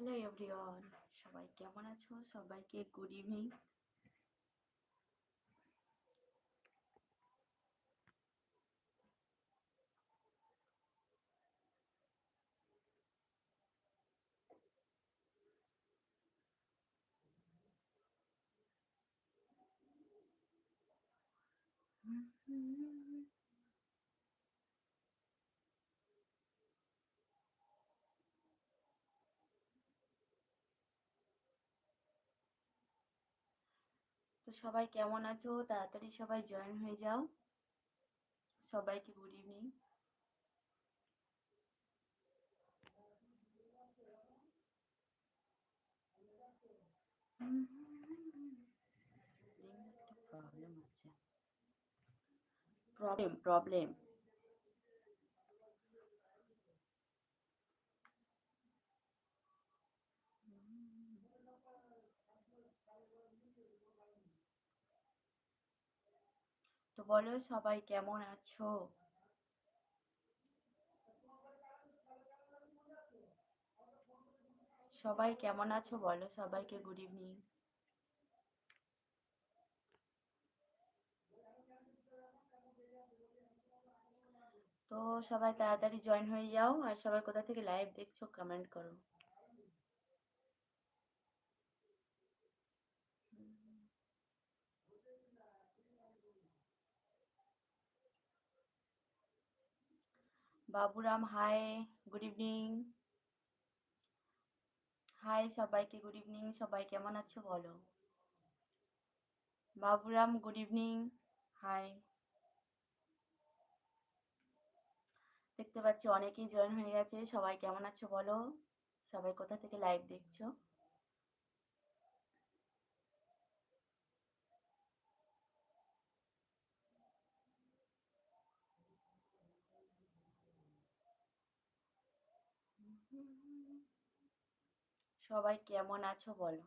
Hello everyone সবাই কেমন আছো? সবাইকে গুড ইভিনিং তো সবাই কেমন আছো? তাড়াতাড়ি সবাই জয়েন হয়ে যাও। সবাইকে গুড ইভিনিং প্রবলেম প্রবলেম তো বলো সবাই কেমন আছো? সবাই কেমন আছো বলো সবাইকে গুড ইভিনিং তো সবাই তাড়াতাড়ি জয়েন হয়ে যাও আর সবাই কোথা থেকে লাইভ দেখছ কমেন্ট করো। Baburam hi good evening hi সবাইকে গুড ইভিনিং সবাই কেমন আছো বলো? বাবুরাম গুড ইভিনিং হাই দেখতে পাচ্ছি অনেকেই জয়েন হয়ে গেছে। সবাই কেমন আছো বলো? সবাই কোথা থেকে লাইভ দেখছ? সবাই কেমন আছো বলো?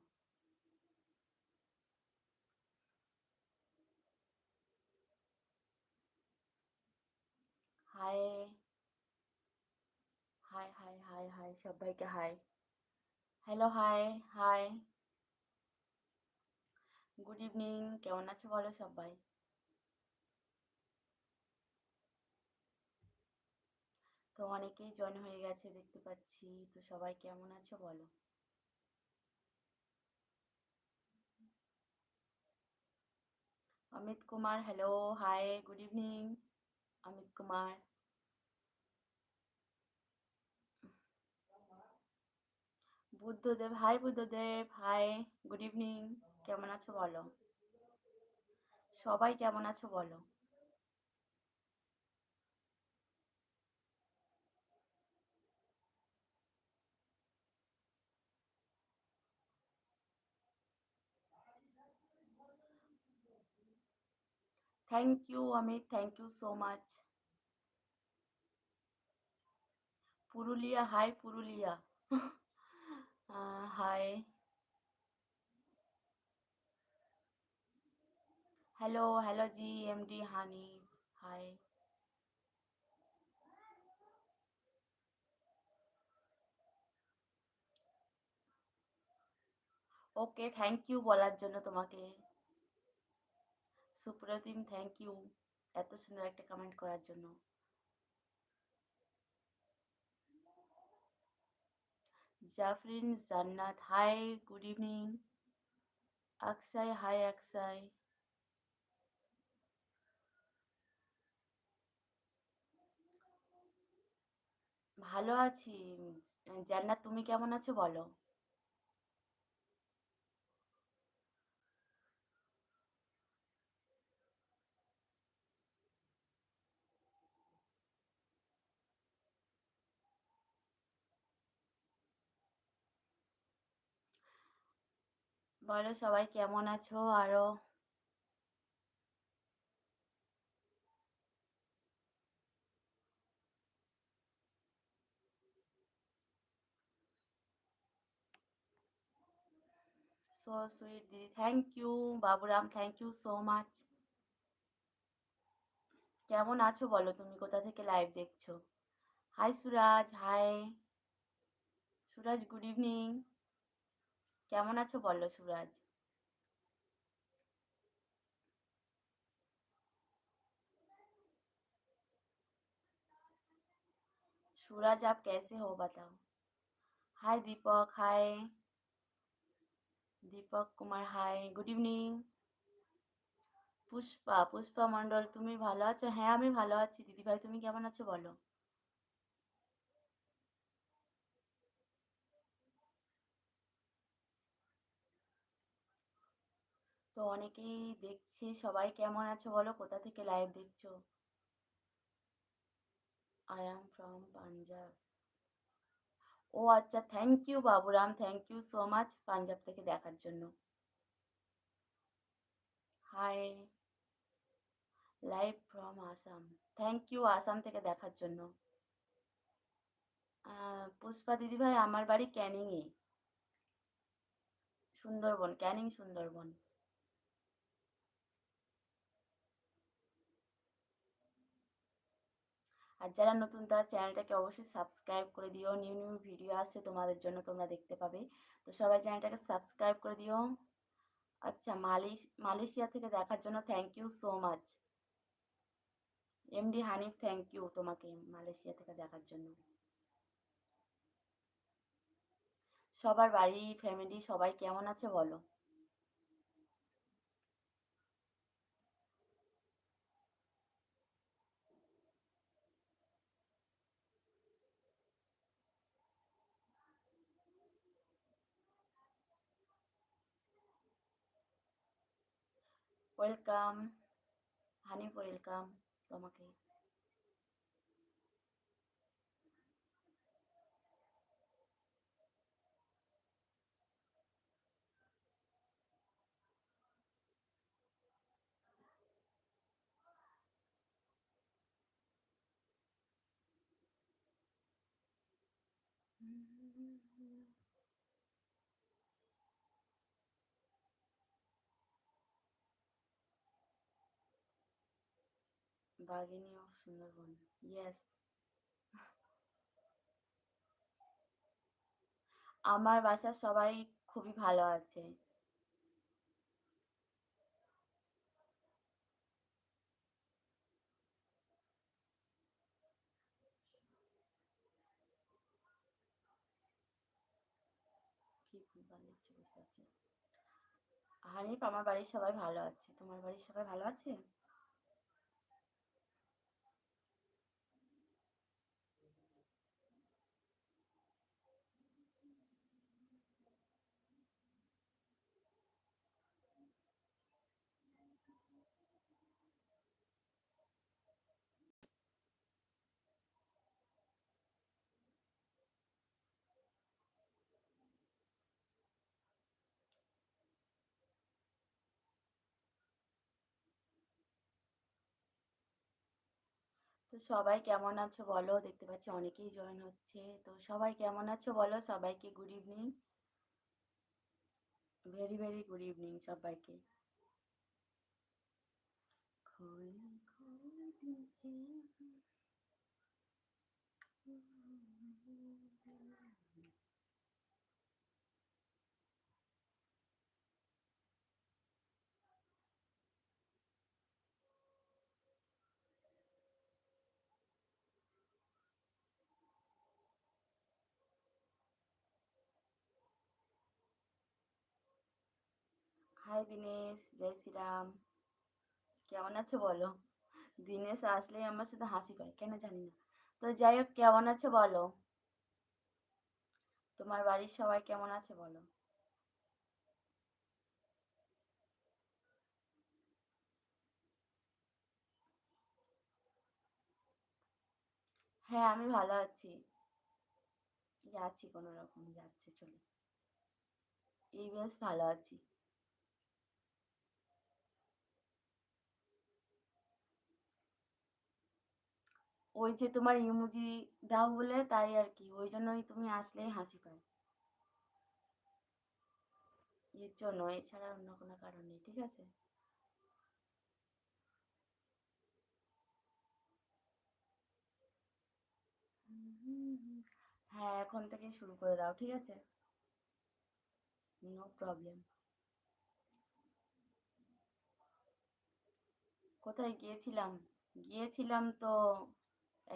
Hi hi hi hi hi সবাইকে hi hello hi hi good evening কেমন আছো বলো সবাই? তো অনেকেই জয়েন হয়ে গেছে দেখতে পাচ্ছি। তো সবাই কেমন আছো বলো? Amit Kumar hello hi good evening Amit Kumar. Buddhadev hi Buddhadev hi good evening কেমন আছো বলো? সবাই কেমন আছো বলো? Thank you Amit thank you so much Purulia hi Purulia hi hello hello G MD হানি হাই ওকে থ্যাংক ইউ বলার জন্য তোমাকে। সুপ্রতিম থ্যাংক ইউ এত সুন্দর একটা কমেন্ট করার জন্য। Jafrin, Jannat hi good evening Aksai hi Aksai. ভালো আছি। জান্নাত, তুমি কেমন আছো বলো? বলো সবাই কেমন আছো আরও? সো সুইট দিদি thank you Baburam thank you so much কেমন আছো বলো? তুমি কোথা থেকে লাইভ দেখছ? Hi Suraj hi Suraj good evening কেমন আছো বলো সুরাজ सूरज आप कैसे हो बताओ hi Deepak hi Deepak Kumar hi good evening Pushpa Pushpa Mondal তুমি ভালো আছো হ্যাঁ আমি ভালো আছি দিদিভাই তুমি কেমন আছো বলো তো অনেকেই দেখছে, সবাই কেমন আছো বলো? কোথা থেকে লাইভ দেখছ? আই এম ফ্রম পাঞ্জাব ও আচ্ছা thank you Baburam thank you so much Punjab থেকে দেখার জন্য। Hi live from Assam thank you Assam থেকে দেখার জন্য। পুষ্পা দিদিভাই, আমার বাড়ি ক্যানিংয়ে সুন্দরবন ক্যানিং সুন্দরবন আর যারা নতুন, তারা চ্যানেলটাকে অবশ্যই সাবস্ক্রাইব করে দিও। নিউ নিউ ভিডিও আসছে তোমাদের জন্য, তোমরা দেখতে পাবে। তো সবাই চ্যানেলটাকে সাবস্ক্রাইব করে দিও। আচ্ছা মালয়েশ মালয়েশিয়া থেকে দেখার জন্য thank you so much MD Hanif thank you তোমাকে মালয়েশিয়া থেকে দেখার জন্য। সবার বাড়ি ফ্যামিলি সবাই কেমন আছে বলো? ওয়েলকাম হানিফ ওয়েলকাম তোমাকে বাগিনী অফ সুন্দরবন ইয়েস আমার বাসার সবাই খুবই ভালো আছে। হানিফ, আমার বাড়ির সবাই ভালো আছে। তোমার বাড়ির সবাই ভালো আছে? তো সবাই কেমন আছো বলো? দেখতে পাচ্ছি অনেকেই জয়েন হচ্ছে। তো সবাই কেমন আছো বলো? সবাইকে good evening very very good evening সবাইকে। হাই দিনেশ, জয় শ্রীরাম। কেমন আছো বলো? দিনেশ আসলেই আমার সাথে হাসি পায়, কেন জানি না। তো যাই হোক, কেমন আছে বলো? তোমার বাড়ির সবাই কেমন আছে বলো? হ্যাঁ আমি ভালো আছি। আছি কোনো রকম যাচ্ছে, চলে। এই বেশ ভালো আছি। ওই যে তোমার ইমোজি দাও বলে তাই আর কি ওই জন্যই তুমি আসলেই হাসি পায়। এর জন্য, এছাড়া অন্য কোনো কারণ নেই, ঠিক আছে? হ্যাঁ এখন থেকেই শুরু করে দাও, ঠিক আছে? নো প্রবলেম কোথায় গিয়েছিলাম? গিয়েছিলাম তো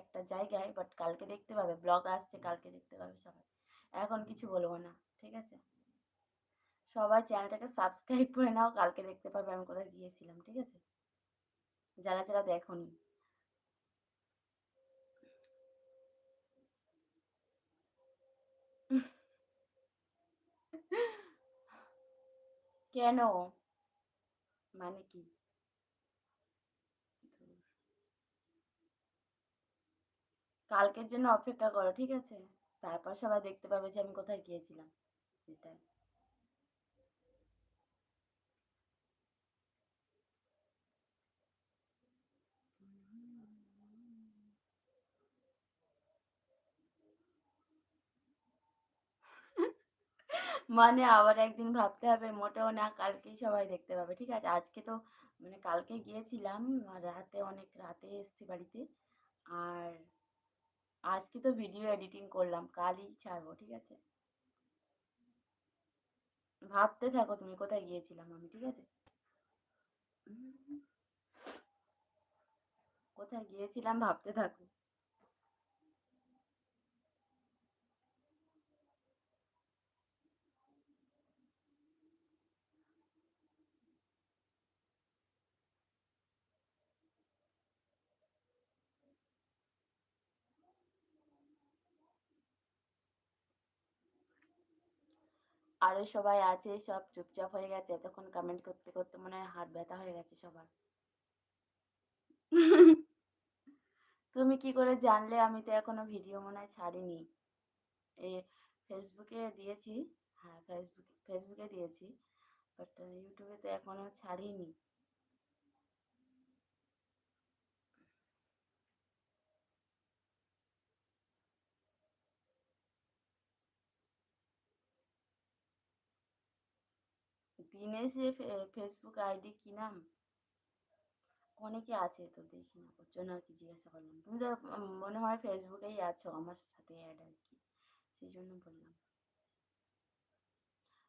একটা জায়গায় বাট কালকে দেখতে পাবে ব্লগ আসছে, কালকে দেখতে পাবে সবাই। এখন কিছু বলব না, ঠিক আছে? সবাই চ্যানেলটাকে সাবস্ক্রাইব করে নাও, কালকে দেখতে পাবে আমি কোথায় গিয়েছিলাম, ঠিক আছে? যারা যারা দেখনি। কেন? মানে কি? কালকের জন্য অপেক্ষা করো, ঠিক আছে? তারপর সবাই দেখতে পাবে যে আমি কোথায় গিয়েছিলাম। এটাই। মানে আবার একদিন ভাবতে হবে, মোটেও না, কালকেই সবাই দেখতে পাবে, ঠিক আছে? আজকে তো মানে কালকে গিয়েছিলাম রাতে অনেক রাতে এসছি বাড়িতে। আর আজকে তো ভিডিও এডিটিং করলাম, কালই ছাড়বো, ঠিক আছে? ভাবতে থাকো তুমি কোথায় গিয়েছিলাম আমি, ঠিক আছে? কোথায় গিয়েছিলাম ভাবতে থাকো। আরও সবাই আছে, সব চুপচাপ হয়ে গেছে। এতক্ষণ কমেন্ট করতে করতে মনে হয় হাত ব্যথা হয়ে গেছে সবার। তুমি কি করে জানলে? আমি তো এখনও ভিডিও মনে হয় ছাড়িনি। এ ফেসবুকে দিয়েছি। হ্যাঁ ফেসবুকে ফেসবুকে দিয়েছি। বাট ইউটিউবে তো এখনও ছাড়িনি। দিনেশ ফেসবুক আইডি কি নাম? অনেকে আছে তো দেখি না, ওর জন্য আর কি জিজ্ঞাসা করলাম। তুমি তো মনে হয় ফেসবুকেই আছো, আমার সাথে অ্যাড আর কি, সেই জন্য বললাম।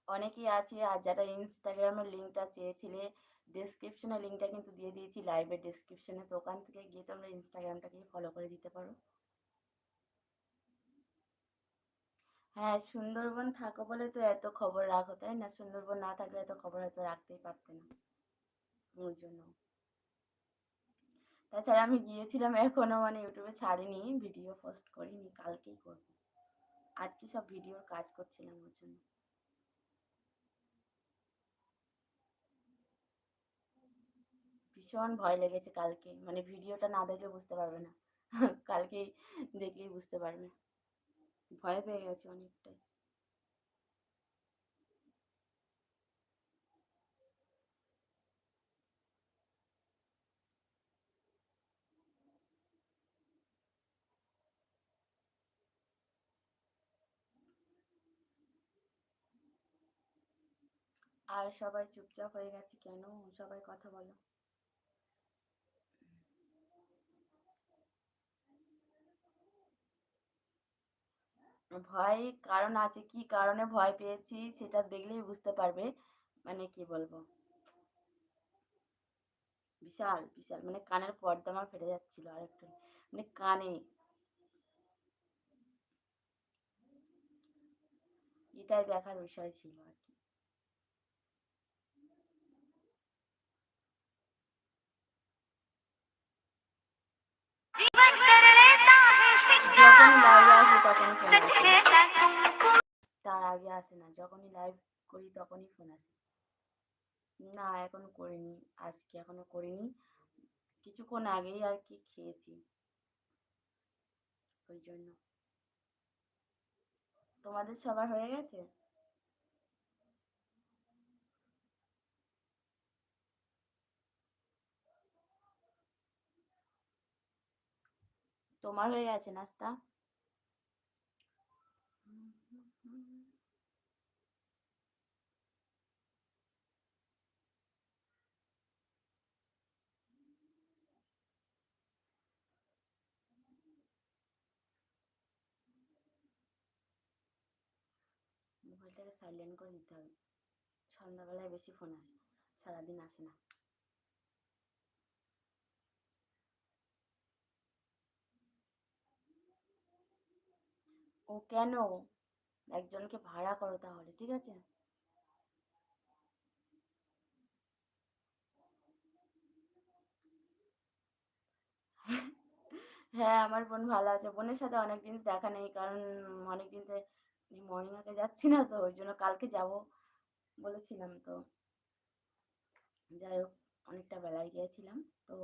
অনেকেই আছে, আর যারা ইনস্টাগ্রামের লিঙ্কটা চেয়েছিলে ডিসক্রিপশনে লিঙ্কটা কিন্তু দিয়ে দিয়েছি লাইভের ডিসক্রিপশনে তো ওখান থেকে গিয়ে তোমরা ইনস্টাগ্রামটাকে ফলো করে দিতে পারো। হ্যাঁ সুন্দরবন থাকো বলে তো এত খবর রাখো, তাই না? সুন্দরবন না থাকলে এত খবর হয়তো রাখতেই পারতে না। ওই জন্য। তাছাড়া আমি গিয়েছিলাম এখনও মানে ইউটিউবে ছাড়িনি, ভিডিও পোস্ট করিনি, কালকেই করব। আজকে সব ভিডিওর কাজ করছিলাম ওর জন্য। ভীষণ ভয় লেগেছে কালকে মানে ভিডিওটা না দেখলে বুঝতে পারবে না। কালকেই দেখলেই বুঝতে পারবে। ভয় পেয়ে গেছে অনেকটাই। আর সবাই চুপচাপ হয়ে গেছে কেন? সবাই কথা বলো। ভয় কারণ আছে কি কারণে ভয় পেয়েছি সেটা দেখলেই বুঝতে পারবে। মানে কি বলব? বিশাল বিশাল। মানে কানের পর্দা আমার ফেটে যাচ্ছিল আর একটু মানে কানে। এটাই দেখার বিষয় ছিল আর কি। আসে না, যখনই লাইভ করি তখনই ফোন আসে। না, এখনও করিনি, আজকে এখনও করিনি। কিছুক্ষণ আগেই আর কি খেয়েছি। ওই জন্য। তোমাদের সবার হয়ে গেছে? তোমার হয়ে গেছে নাস্তা? মোবাইলটাকে সাইলেন্ট করে দিতে হবে। সন্ধ্যাবেলায় বেশি ফোন আসে সারাদিন আসে না। ও কেন? একজনকে ভাড়া করো তাহলে, ঠিক আছে? হ্যাঁ আমার বোন ভালো আছে। বোনের সাথে অনেক দিন দেখা নেই, কারণ অনেক দিন থেকে মর্নিং ওয়াকে যাচ্ছি না তো, ওই জন্য কালকে যাব বলেছিলাম তো। যাই হোক অনেকটা বেলায় গিয়েছিলাম তো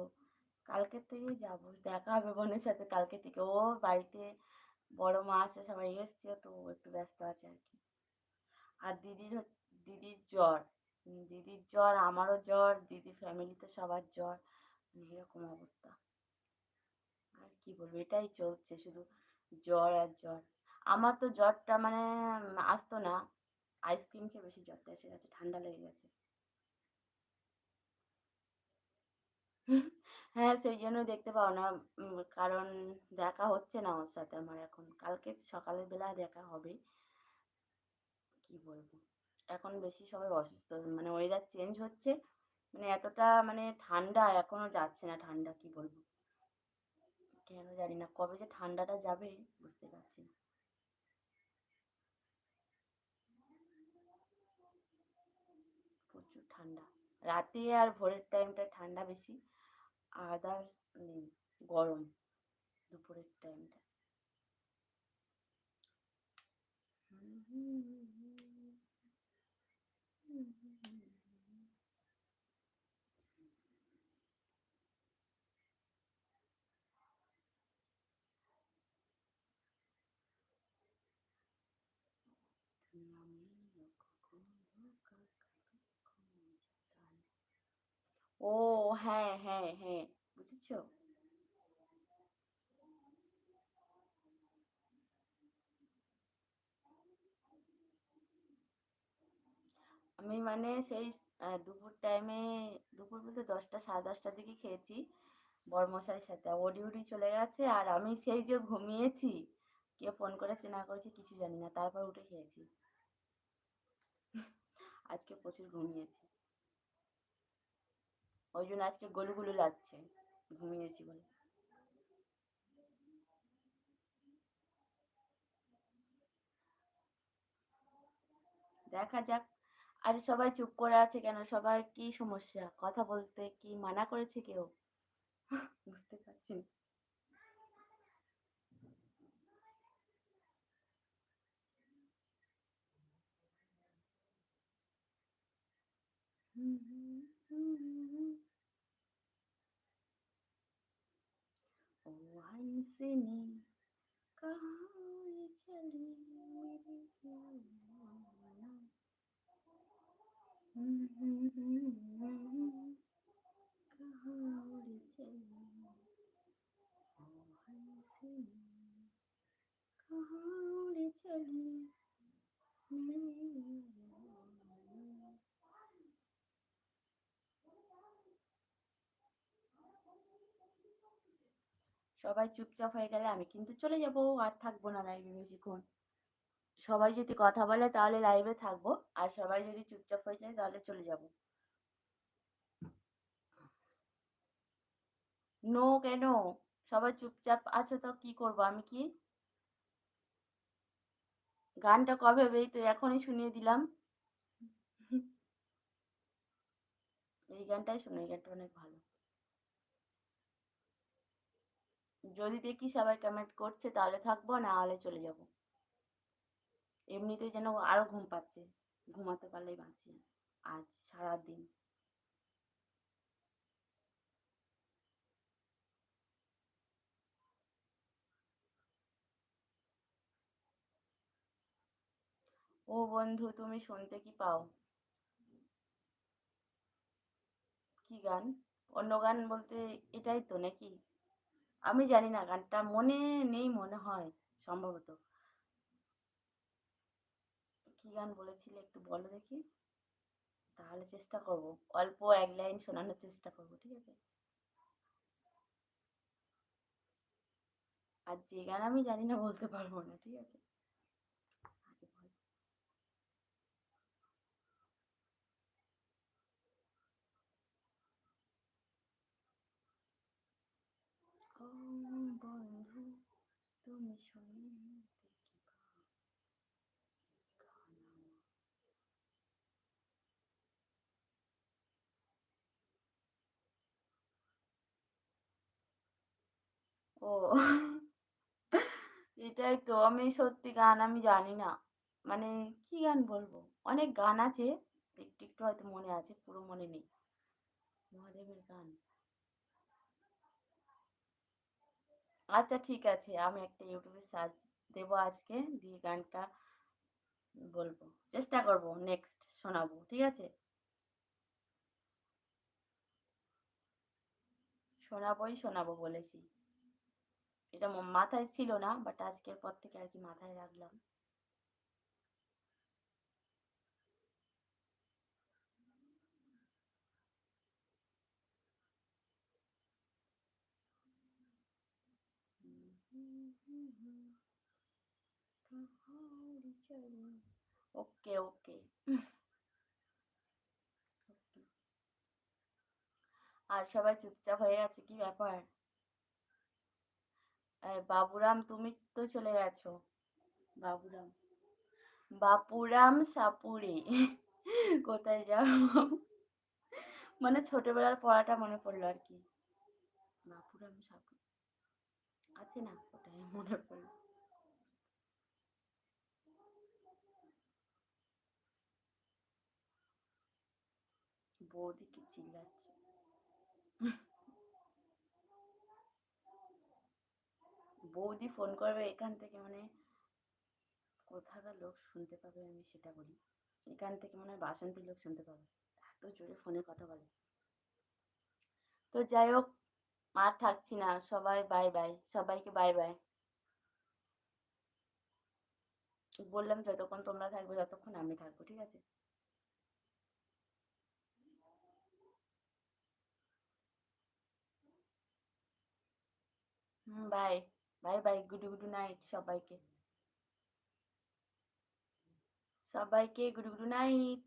কালকের থেকেই যাব, দেখা হবে বোনের সাথে। কালকে থেকে ও বাড়িতে বড় মা আছে, সবাই এসছে তো একটু ব্যস্ত আছে আর কি। আর দিদির দিদির জ্বর দিদির জ্বর, আমারও জ্বর, দিদি ফ্যামিলিতে সবার জ্বর মানে এরকম অবস্থা। আর কি বলব, এটাই চলছে শুধু জ্বর আর জ্বর। আমার তো জ্বরটা মানে আসতো না। আইসক্রিম খেয়ে বেশি জ্বরটা এসে গেছে, ঠান্ডা লেগে গেছে। হ্যাঁ সেই জন্য দেখতে পাও না কারণ দেখা হচ্ছে না ওর সাথে আমার এখন। কালকে সকালের বেলা দেখা হবে। কি বলব? এখন বেশি সবাই অসুস্থ মানে ওয়েদার চেঞ্জ হচ্ছে। মানে এতটা মানে ঠান্ডা এখনও যাচ্ছে না, ঠান্ডা কি বলব? কেন জানি না, কবে যে ঠান্ডাটা যাবে বুঝতে পারছি না প্রচুর ঠান্ডা। রাতে আর ভোরের টাইমটা ঠান্ডা বেশি আদার্স গরম দুপুরের টাইমটা ও হ্যাঁ হ্যাঁ হ্যাঁ বুঝেছ? আমি মানে সেই দুপুর টাইমে দুপুর বলতে দশটা, সাড়ে দশটার দিকে খেয়েছি বড়মশাইয়ের সাথে। ও ডিউটি চলে গেছে আর আমি সেই যে ঘুমিয়েছি, কে ফোন করেছে, না করেছে কিছু জানি না, তারপর উঠে খেয়েছি। আজকে প্রচুর ঘুমিয়েছি। ওই জন্য আজকে গলুগুলু লাগছে। ঘুমিয়েছি বলে। দেখা যাক। আর সবাই চুপ করে আছে কেন? সবার কি সমস্যা? কথা বলতে কি মানা করেছে কেউ? বুঝতে পারছি না। ओ हंसनी कहाँ उड़ चली मेरी दीवाना कहाँ उड़ चली ओ हंसनी कहाँ उड़ चली मेरी সবাই চুপচাপ হয়ে গেলে আমি কিন্তু চলে যাব, আর থাকব না লাইভে বেশিক্ষণ। সবাই যদি কথা বলে তাহলে লাইভে থাকব, আর সবাই যদি চুপচাপ হয়ে যায় তাহলে চলে যাব। নো কেন? সবাই চুপচাপ আছো তো, কি করব আমি কি? গানটা কবে বেই তো এখনই শুনিয়ে দিলাম। এই গানটাই শোনো, এই গানটা অনেক ভালো। যদি দেখি সবাই কমেন্ট করছে, তাহলে থাকব, না হলে চলে যাব। এমনিতেই যেন আরও ঘুম পাচ্ছে। ঘুমাতে পারলেই বাঁচি আজ, সারাদিন। ও বন্ধু, তুমি শুনতে কি পাও? কি গান? অন্য গান বলতে এটাই তো নাকি? আমি জানি না, গানটা মনে নেই, মনে হয়, সম্ভবত। কি গান বলেছিলে একটু বলো দেখি। তাহলে চেষ্টা করব, অল্প এক লাইন শোনানোর চেষ্টা করব, ঠিক আছে? আর যে গান আমি জানি না বলতে পারব না, ঠিক আছে আগে বল বন্ধু শুনতে ও এটাই তো, আমি সত্যি গান আমি জানি না। মানে কি গান বলব? অনেক গান আছে, একটু একটু হয়তো মনে আছে, পুরো মনে নেই। মহাদেবের গান। আচ্ছা ঠিক আছে, আমি একটা ইউটিউবে সার্চ দেব আজকে, দিয়ে গানটা বলব। চেষ্টা করব নেক্সট শোনাবো, ঠিক আছে? শোনাবোই শোনাবো বলেছি। এটা মাথায় ছিল না বাট আজকের পর থেকে আর কি মাথায় রাখলাম। ওকে ওকে আর সবাই চুপচাপ হয়ে গেছে, কি ব্যাপার? বাবুরাম, তুমি তো চলে গেছো। বাবুরাম। বাপুরাম সাপুরে। কোথায় যাও? মানে ছোটবেলার পড়াটা মনে পড়ল আর কি। বাপুরাম সাপুরে। আছে না? ওটাই মনে পড়ল বৌদি কি চিল্লাচ্ছে। বৌদি ফোন করবে এখান থেকে মানে কোথাকার লোক শুনতে পাবে আমি সেটা বলি। এখান থেকে মনে হয় বাসন্তীর লোক শুনতে পাবে। এত জোরে ফোনে কথা বলে। তো যাই হোক আর থাকছি না। সবাই বাই বাই সবাইকে বাই বাই বললাম যতক্ষণ তোমরা থাকবে, ততক্ষণ আমি থাকব, ঠিক আছে? Bye bye bye good good night সবাইকে। সবাইকে গুড গুড নাইট